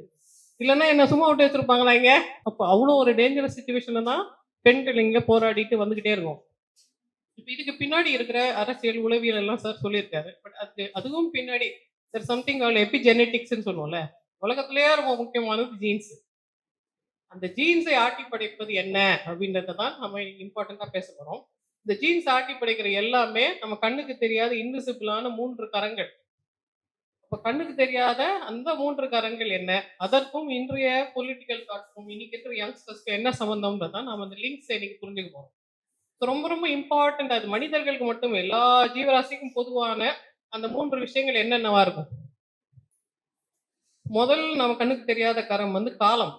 இல்லைன்னா என்ன சும்மா விட்டு வச்சிருப்பாங்களா இங்க? அப்போ அவ்வளோ ஒரு டேஞ்சரஸ் சுச்சுவேஷன்ல தான் பெண்கள் இங்க போராடிட்டு வந்துகிட்டே இருக்கும். இப்போ இதுக்கு பின்னாடி இருக்கிற அரசியல் உளவியல் எல்லாம் சார் சொல்லியிருக்காரு. பட் அது அதுவும் பின்னாடி சார் சம்திங் அவள் எபிஜெனட்டிக்ஸ்ன்னு சொல்லுவோம்ல. உலகத்திலேயே ரொம்ப முக்கியமானது ஜீன்ஸ் அந்த ஜீன்ஸை ஆட்டி படைப்பது என்ன அப்படின்றத தான் நம்ம இம்பார்ட்டண்ட்டாக பேச போகிறோம் இந்த ஜீன்ஸ் ஆட்டி படைக்கிற எல்லாமே நம்ம கண்ணுக்கு தெரியாத இன்விசிபிளான மூன்று கரங்கள். இப்போ கண்ணுக்கு தெரியாத அந்த மூன்று கரங்கள் என்ன? அதற்கும் இன்றைய பொலிட்டிக்கல் தாட்ஸ்க்கும் இன்னைக்கு இருக்கிற யங்ஸ்டர்ஸ்க்கு என்ன சம்பந்தம்ன்றதான் நம்ம அந்த லிங்க்ஸை இன்னைக்கு புரிஞ்சுக்க போகிறோம் ரொம்ப ரொம்ப இம்பார்ட்டன்ட் அது மனிதர்களுக்கு மட்டும் எல்லா ஜீவராசிக்கும் பொதுவான அந்த மூன்று விஷயங்கள் என்னென்னவா இருக்கும்? முதல் நம்ம கண்ணுக்கு தெரியாத கரம் வந்து காலம்.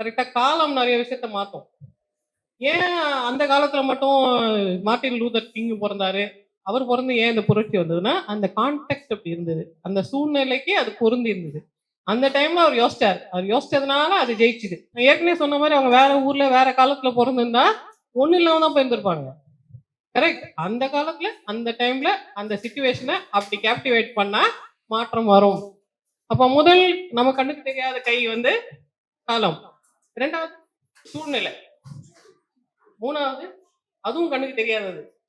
கரெக்டா காலம் நிறைய விஷயத்த மாத்தும். ஏன் அந்த காலத்துல மட்டும் மார்ட்டின் லூதர் கிங் பிறந்தாரு? அவர் பிறந்து ஏன் இந்த புரட்சி வந்ததுன்னா அந்த கான்டெக்ட் அப்படி இருந்தது. அந்த சூழ்நிலைக்கு அது பொருந்தி இருந்தது. அந்த டைம்ல அவர் யோசிச்சார். அவர் யோசிச்சதுனால அது ஜெயிச்சுது. நான் ஏற்கனவே சொன்ன மாதிரி அவங்க வேற ஊர்ல வேற காலத்துல பிறந்திருந்தா ஒண்ணு இல்லாம தான் போயிருந்திருப்பாங்க கரெக்ட் அந்த காலத்துல அந்த டைம்ல அந்த சுச்சுவேஷனை அப்படி கேப்டிவேட் பண்ணா மாற்றம் வரும். அப்ப முதல் நம்ம கண்ணுக்கு தெரியாத கை வந்து காலம். இரண்டாவது சூழ்நிலை. மூணாவது அதுவும் கண்ணுக்கு தெரியாதது.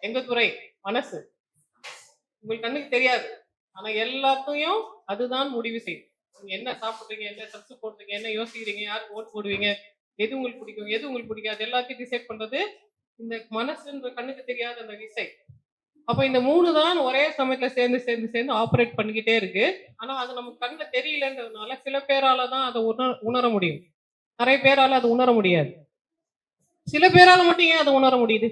எங்க துறை? மனசு. உங்களுக்கு கண்ணுக்கு தெரியாது. ஆனா எல்லாத்தையும் அதுதான் முடிவு செய்யும். நீங்க என்ன சாப்பிடுறீங்க என்ன சப்ஸ் போடுறீங்க என்ன யோசிக்கிறீங்க யாருக்கு ஓட்டு போடுவீங்க எது உங்களுக்கு பிடிக்கும் எது உங்களுக்கு பிடிக்காது எல்லாத்தையும் டிசைட் பண்றது இந்த மனசுன்ற கண்ணுக்கு தெரியாத அந்த விசை. அப்ப இந்த மூணு தான் ஒரே சமயத்துல சேர்ந்து சேர்ந்து சேர்ந்து ஆப்ரேட் பண்ணிக்கிட்டே இருக்கு. ஆனா அது நமக்கு கண்ணில் தெரியலன்றதுனால சில பேரால தான் அதை உணர உணர முடியும். நிறைய பேரால அது உணர முடியாது. சில பேரால மட்டும் ஏன் அதை உணர முடியுது?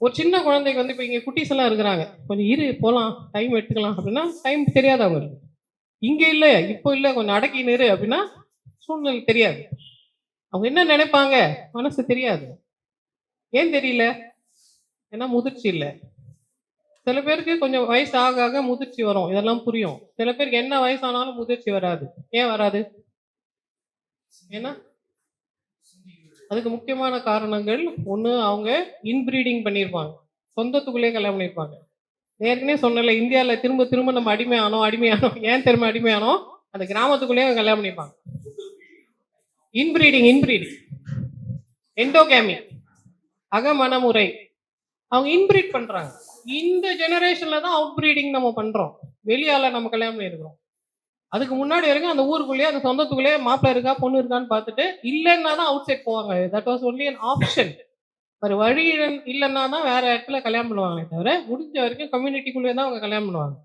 ஒரு சின்ன குழந்தைக்கு வந்து இப்போ இங்கே குட்டீஸ் எல்லாம் இருக்கிறாங்க. கொஞ்சம் இரு போகலாம் டைம் எடுத்துக்கலாம் அப்படின்னா டைம் தெரியாது அவங்களுக்கு இங்கே இல்லை இப்போ இல்லை கொஞ்சம் அடக்கி நிறு அப்படின்னா சூழ்நிலை தெரியாது. அவங்க என்ன நினைப்பாங்க? மனசு தெரியாது. ஏன் தெரியல? ஏன்னா முதிர்ச்சி இல்லை. சில பேருக்கு கொஞ்சம் வயசு ஆக ஆக முதிர்ச்சி வரும். இதெல்லாம் புரியும். சில பேருக்கு என்ன வயசானாலும் முதிர்ச்சி வராது. ஏன் வராது? ஏன்னா அதுக்கு முக்கியமான காரணங்கள் ஒன்று அவங்க இன்பிரீடிங் பண்ணியிருப்பாங்க சொந்தத்துக்குள்ளேயே கல்யாணம் பண்ணியிருப்பாங்க ஏற்கனவே சொன்னல இந்தியாவில் திரும்ப திரும்ப நம்ம அடிமையானோம் அடிமையானோம் ஏன் திரும்ப அடிமையானோம் அந்த கிராமத்துக்குள்ளேயே கல்யாணம் பண்ணிப்பாங்க. இன்பிரீடிங் இன்பிரீடிங் என்டோகேமி அகமனமுறை. அவங்க இன்பிரீட் பண்றாங்க. இந்த ஜெனரேஷன்ல தான் அவுட் பிரீடிங் நம்ம பண்றோம். வெளியால நம்ம கல்யாணம் பண்ணியிருக்கிறோம். அதுக்கு முன்னாடி வரைக்கும் அந்த ஊருக்குள்ளேயே அந்த சொந்தத்துக்குள்ளேயே மாப்பிள்ள இருக்கா பொண்ணு இருக்கான்னு பார்த்துட்டு இல்லைன்னா தான் அவுட் சைட் போவாங்க. That was only an option ஒரு வழி இல்லைன்னா தான் வேற இடத்துல கல்யாணம் பண்ணுவாங்களே தவிர முடிஞ்ச வரைக்கும் கம்யூனிட்டிக்குள்ளேயே தான் அவங்க கல்யாணம் பண்ணுவாங்க.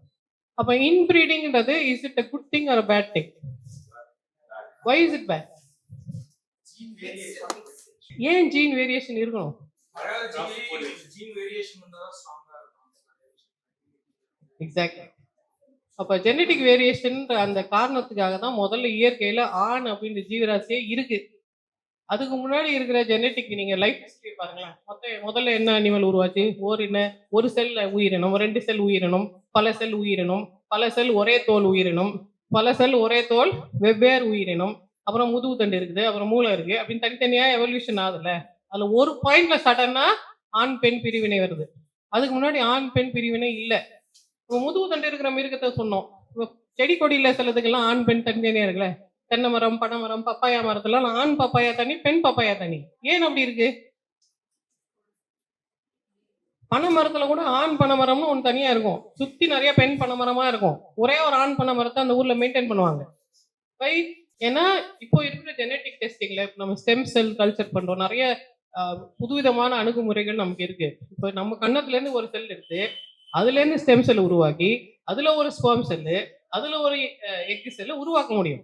அப்போ இன்பிரீடிங்ன்றது is it a good thing or bad thing why is it bad ஏன் ஜீன் வேரியேஷன் இருக்கணும்? ஜீன் வேரியேஷன் வந்தா ஸ்ட்ராங்கா இருக்கும். எக்ஸாக்ட்லி அப்ப ஜெனடிக் வேரியேஷன் அந்த காரணத்துக்காக தான் முதல்ல இயற்கையில ஆண் அப்படின்ற ஜீவராசியே இருக்கு. அதுக்கு முன்னாடி இருக்கிற ஜெனட்டிக் நீங்க லைஃப் ஹிஸ்டரி பாருங்களேன். மொத்த முதல்ல என்ன அனிமல் உருவாச்சு? ஒரு என்ன? ஒரு செல் உயிரினம். ரெண்டு செல் உயிரினம். பல செல் உயிரினம். பல செல் ஒரே தோல் உயிரினம். பல செல் ஒரே தோல் வெவ்வேறு உயிரினம். அப்புறம் முதுகு தண்டு இருக்குது. அப்புறம் மூளை இருக்கு. அப்படின்னு தனித்தனியா எவல்யூஷன் ஆகுதுல்ல. அதுல ஒரு பாயிண்ட்ல சடனா ஆண் பெண் பிரிவினை வருது. அதுக்கு முன்னாடி ஆண் பெண் பிரிவினை இல்லை. இப்போ முதுகு தண்டு இருக்கிற மிருகத்தை சொன்னோம். இப்போ செடி கொடியில் சிலதுக்கெல்லாம் ஆண் பெண் தனித்தனியா இருக்குல்ல? தென்னை மரம் பனை மரம் பப்பாயா மரத்துல ஆண் பப்பாயா தனி பெண் பப்பாயா தனி. ஏன் அப்படி இருக்கு? பனை மரத்துல கூட ஆண் பனை மரம்னு ஒன்று தனியா இருக்கும். சுத்தி நிறைய பெண் பனை மரமா இருக்கும். ஒரே ஒரு ஆண் பனை மரத்தை அந்த ஊர்ல மெயின்டைன் பண்ணுவாங்க. வை ஏன்னா இப்போ இருக்கிற ஜெனட்டிக் டெஸ்டிங்ல நம்ம ஸ்டெம் செல் கல்ச்சர் பண்றோம். நிறைய புதுவிதமான அணுகுமுறைகள் நமக்கு இருக்கு. இப்போ நம்ம கன்னத்துல இருந்து ஒரு செல் எடுத்து அதுல இருந்து ஸ்டெம் செல் உருவாக்கி அதுல ஒரு ஸ்பேம் செல்லு அதுல ஒரு எக்கு செல்லு உருவாக்க முடியும்.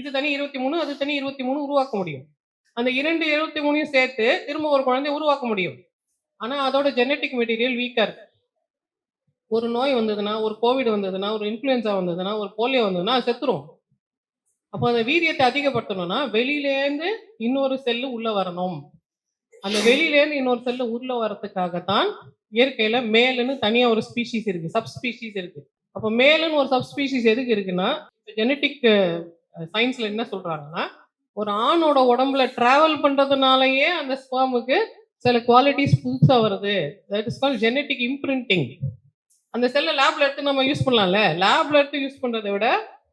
இது தனி இருபத்தி மூணு அது தனி இருபத்தி மூணு உருவாக்க முடியும். அந்த இரண்டு இருபத்தி மூணையும் சேர்த்து திரும்ப ஒரு குழந்தைய உருவாக்க முடியும். ஆனா அதோட ஜெனட்டிக் மெட்டீரியல் வீக்கா இருக்கு. ஒரு நோய் வந்ததுன்னா ஒரு கோவிட் வந்ததுன்னா ஒரு இன்ஃப்ளூயன்சா வந்ததுன்னா ஒரு போலியோ வந்ததுன்னா அது செத்துரும். அப்போ அந்த வீரியத்தை அதிகப்படுத்தணும்னா வெளியிலேருந்து இன்னொரு செல்லு உள்ள வரணும். அந்த வெளியிலேருந்து இன்னொரு செல்லு உள்ள வரத்துக்காகத்தான் இயற்கையில மேலுன்னு தனியா ஒரு ஸ்பீஷிஸ் இருக்கு சப்ஸ்பீஷிஸ் இருக்கு. அப்போ மேலுன்னு ஒரு சப்ஸ்பீஷிஸ் எதுக்கு இருக்குன்னா ஜெனட்டிக் சயின்ஸ்ல என்ன சொல்றாங்கன்னா ஒரு ஆணோட உடம்புல டிராவல் பண்றதுனாலயே அந்த ஸ்பெர்முக்கு சில குவாலிட்டிஸ் புதுசா வருது. That is call genetic imprinting அந்த செல்லை லேப்ல எடுத்து நம்ம யூஸ் பண்ணலாம்ல? லேப்ல எடுத்து யூஸ் பண்றதை விட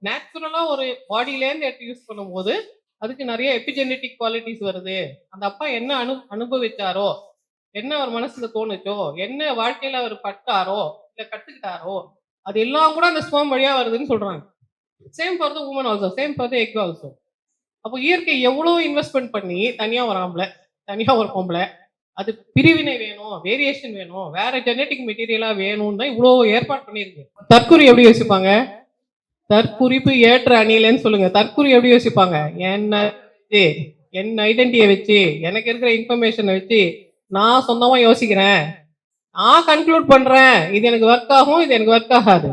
நேச்சுரலா ஒரு பாடியிலேருந்து எடுத்து யூஸ் பண்ணும்போது அதுக்கு நிறைய எபிஜெனட்டிக் குவாலிட்டிஸ் வருது. அந்த அப்பா என்ன அனு அனுபவிச்சாரோ என்ன அவர் மனசுல தோணுச்சோ என்ன வாழ்க்கையில அவர் பட்டாரோ இல்ல கத்துக்கிட்டாரோ அது எல்லாம் கூட அந்த ஸ்பெர்ம் வழியா வருதுன்னு சொல்றாங்க. Same for the woman also same for the egg also அப்போ இயற்கை எவ்வளோ இன்வெஸ்ட்மெண்ட் பண்ணி தனியா ஒரு ஆம்பளை தனியா ஒரு பொம்பளை அது பிரிவினை வேணும் வேரியேஷன் வேணும் வேற ஜெனட்டிக் மெட்டீரியலா வேணும்னு தான் இவ்வளோ ஏற்பாடு பண்ணியிருக்கு தற்கொலை எப்படி யோசிப்பாங்க? தற்குறிப்பு ஏற்ற அணியிலன்னு சொல்லுங்க. தற்குறி எப்படி யோசிப்பாங்க? என்ன என் ஐடென்டிட்டியை வச்சு எனக்கு இருக்கிற இன்ஃபர்மேஷனை வச்சு நான் சொந்தமா யோசிக்கிறேன். நான் கன்க்ளூட் பண்றேன். இது எனக்கு ஒர்க் ஆகும் இது எனக்கு ஒர்க் ஆகாது.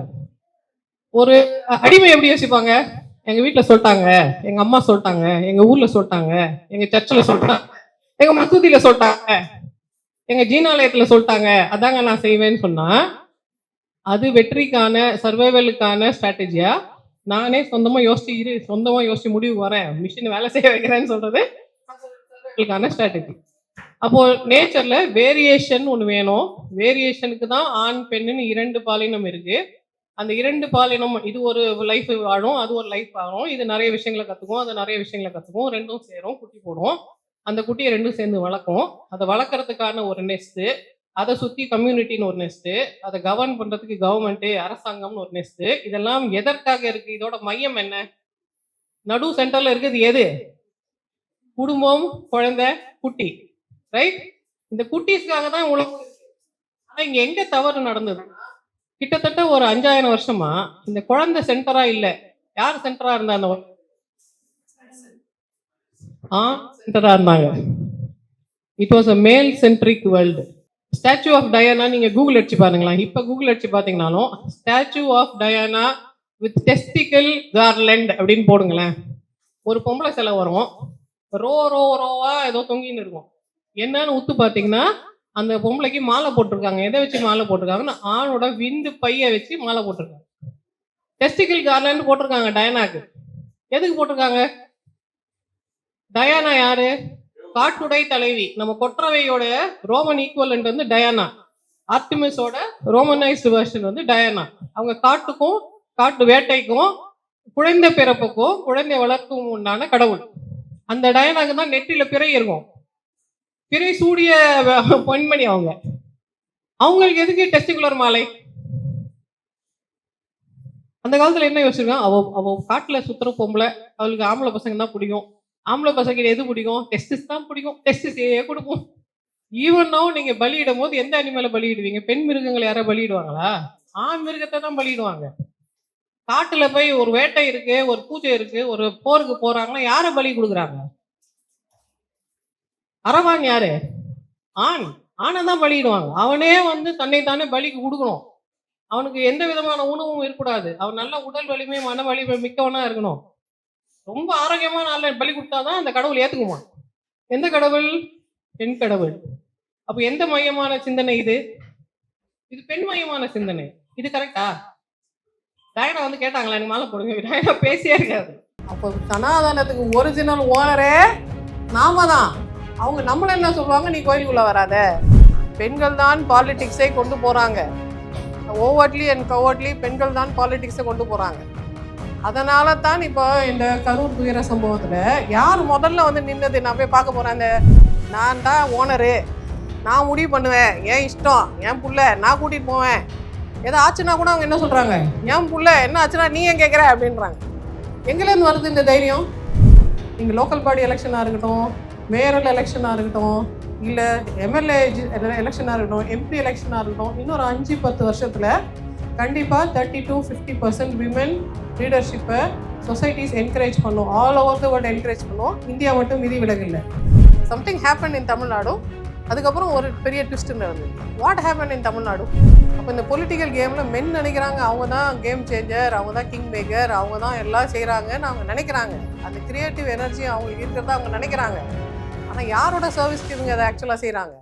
ஒரு அடிமை எப்படி யோசிப்பாங்க? எங்க வீட்டில் சொல்லிட்டாங்க எங்க அம்மா சொல்லிட்டாங்க எங்க ஊர்ல சொல்லிட்டாங்க எங்க சர்ச்சில் சொல்லிட்டாங்க எங்க மசூதியில சொல்லிட்டாங்க எங்க ஜீனாலயத்துல சொல்லிட்டாங்க அதாங்க நான் செய்வேன்னு சொன்னா அது வெற்றிக்கான சர்வைவலுக்கான ஸ்ட்ராட்டஜியா நானே சொந்தமா யோசிச்சு இரு சொந்தமா யோசிச்சு முடிவு வரேன். மிஷின் வேலை செய்ய வைக்கிறேன்னு சொல்றது ஸ்ட்ராட்டஜி அப்போ நேச்சர்ல வேரியேஷன் ஒன்று வேணும். வேரியேஷனுக்கு தான் ஆண் பெண்ணுன்னு இரண்டு பாலினம் இருக்கு. அந்த இரண்டு பாலினம் இது ஒரு லைஃப் வாழும் அது ஒரு லைஃப் ஆகும் இது நிறைய விஷயங்களை கத்துக்கும் அது நிறைய விஷயங்களை கத்துக்கும். ரெண்டும் சேரும் குட்டி போடும் அந்த குட்டியை ரெண்டும் சேர்ந்து வளர்க்கும். அதை வளர்க்கறதுக்கான ஒரு நெஸ்ட்டு அதை சுத்தி கம்யூனிட்டின்னு ஒரு நெஸ்ட்டு அதை கவர்ன் பண்றதுக்கு கவர்மெண்ட்டு அரசாங்கம்னு ஒரு நெஸ்ட்டு இதெல்லாம் எதற்காக இருக்கு? இதோட மையம் என்ன? நடு சென்டர்ல இருக்குது எது? குடும்பம் குழந்தை குட்டி ரைட் இந்த குட்டீஸ்க்காக தான் உலகம் ஆனால் ஆனா இங்க எங்க தவறு நடந்தது? கிட்டத்தட்ட ஒரு அஞ்சாயிரம் வருஷமா இந்த குழந்தை சென்டரா இல்ல. யார் சென்டரா இருந்தா அந்த ஆ சென்டரா இருந்தாங்க. It was a male centric world statue of Diana நீங்க கூகுள் அடிச்சு பாருங்களா இப்ப கூகுள் அடிச்சு பாத்தீங்கன்னாலும் statue of Diana with testicle garland அப்படின்னு போடுங்களேன். ஒரு பொம்பளை சிலை வரும். ரோ ரோ ரோவா ஏதோ தொங்கின்னு இருக்கும். என்னன்னு உத்து பாத்தீங்கன்னா அந்த பொம்பளைக்கு மாலை போட்டிருக்காங்க. எதை வச்சு மாலை போட்டிருக்காங்கன்னா ஆணோட விந்து பைய வச்சு மாலை போட்டிருக்காங்க. டெஸ்டிக்கல் கார்லண்ட் போட்டிருக்காங்க டயானாக்கு எதுக்கு போட்டிருக்காங்க? டயானா யாரு? காட்டுடை தலைவி நம்ம கொற்றவையோட ரோமன் ஈக்குவலண்ட் வந்து டயானா ஆர்டிமிஸோட ரோமனைஸ்டு வெர்ஷன் வந்து டயானா அவங்க காட்டுக்கும் காட்டு வேட்டைக்கும் குழந்தை பிறப்புக்கும் குழந்தை வளர்க்கும் உண்டான கடவுள். அந்த டயானாக்கு தான் நெற்றில பிறை இருக்கும் பிறை சூடிய பொன்மணி பெண்மணி அவங்க. அவங்களுக்கு எதுக்கு டெஸ்டிகுலர் மாலை? அந்த காலத்துல என்ன யோசிச்சிருக்கான் அவ அவ காட்டுல சுத்துற பொம்பளை அவளுக்கு ஆம்பளை பசங்க தான் பிடிக்கும். ஆம்பளை பசங்க எது பிடிக்கும்? டெஸ்டிஸ் தான் பிடிக்கும். டெஸ்டிஸே கொடுப்போம் ஈவனோ நீங்க பலியிடும் போது எந்த அனிமலை பலியிடுவீங்க? பெண் மிருகங்களை யாரா பலியிடுவாங்களா? ஆண் மிருகத்தை தான் பலியிடுவாங்க. காட்டுல போய் ஒரு வேட்டை இருக்கு ஒரு பூஜை இருக்கு ஒரு போருக்கு போறாங்கன்னா யாரை பலி கொடுக்குறாங்க? அரவான் யாரு? ஆண். ஆணை தான் பலியிடுவாங்க. அவனே வந்து தன்னை தானே பலிக்கு கொடுக்கணும். அவனுக்கு எந்த விதமான உணவும் இருக்கக்கூடாது. அவன் நல்ல உடல் வலிமை மன வலிமை மிக்கவனா இருக்கணும். ரொம்ப ஆரோக்கியமான ஆளை பலி கொடுத்தாதான் அந்த கடவுள் ஏத்துக்குமா எந்த கடவுள்? பெண் கடவுள். அப்போ எந்த மையமான சிந்தனை இது? இது பெண் மையமான சிந்தனை. இது கரெக்டா டயனா வந்து கேட்டாங்களா? எனக்கு மேலே போடுங்க. டயனா பேசியே இருக்காது. அப்போ சனாதனத்துக்கு ஒரிஜினல் ஓனரே நாம தான். அவங்க நம்மள என்ன சொல்லுவாங்க? நீ கோயிலுக்குள்ள வராத. பெண்கள் தான் பாலிடிக்ஸை கொண்டு போறாங்க. ஓவர்ட்லி அண்ட் கவர்ட்லி பெண்கள் தான் பாலிடிக்ஸை கொண்டு போறாங்க. அதனால தான் இப்போ இந்த கரூர் துயர சம்பவத்தில் யார் முதல்ல வந்து நின்னது? நான் போய் பார்க்க போகிறேன் அந்த நான் தான் ஓனரு. நான் முடிவு பண்ணுவேன். என் இஷ்டம் என் புள்ள நான் கூட்டிகிட்டு போவேன். ஏதோ ஆச்சுன்னா கூட அவங்க என்ன சொல்கிறாங்க என் புள்ள என்ன ஆச்சுன்னா நீ ஏன் கேட்குற அப்படின்றாங்க. எங்கேருந்து வருது இந்த தைரியம்? நீங்கள் லோக்கல் பாடி எலெக்ஷனாக இருக்கட்டும் மேயரல் எலெக்ஷனாக இருக்கட்டும் இல்லை எம்எல்ஏ எலெக்ஷனாக இருக்கட்டும் எம்பி எலெக்ஷனாக இருக்கட்டும் இன்னொரு அஞ்சு பத்து வருஷத்தில் கண்டிப்பாக thirty to fifty percent women லீடர்ஷிப்பை societies encourage பண்ணும். All over the world encourage பண்ணும். இந்தியா மட்டும் விதி விலகில்லை சம்திங் ஹேப்பன் இன் தமிழ்நாடு அதுக்கப்புறம் ஒரு பெரிய ட்விஸ்ட் நடந்தது. வாட் ஹேப்பன் இன் தமிழ்நாடு அப்போ இந்த பொலிட்டிக்கல் கேமில் மென் நினைக்கிறாங்க. அவங்க தான் கேம் சேஞ்சர் அவங்க தான் கிங் மேக்கர் அவங்க தான் எல்லாம் செய்கிறாங்கன்னு அவங்க நினைக்கிறாங்க. அந்த கிரியேட்டிவ் எனர்ஜி அவங்களுக்கு இருக்கிறத அவங்க நினைக்கிறாங்க. ஆனால் யாரோட சர்வீஸ்க்கு இவங்க அதை ஆக்சுவலாக செய்கிறாங்க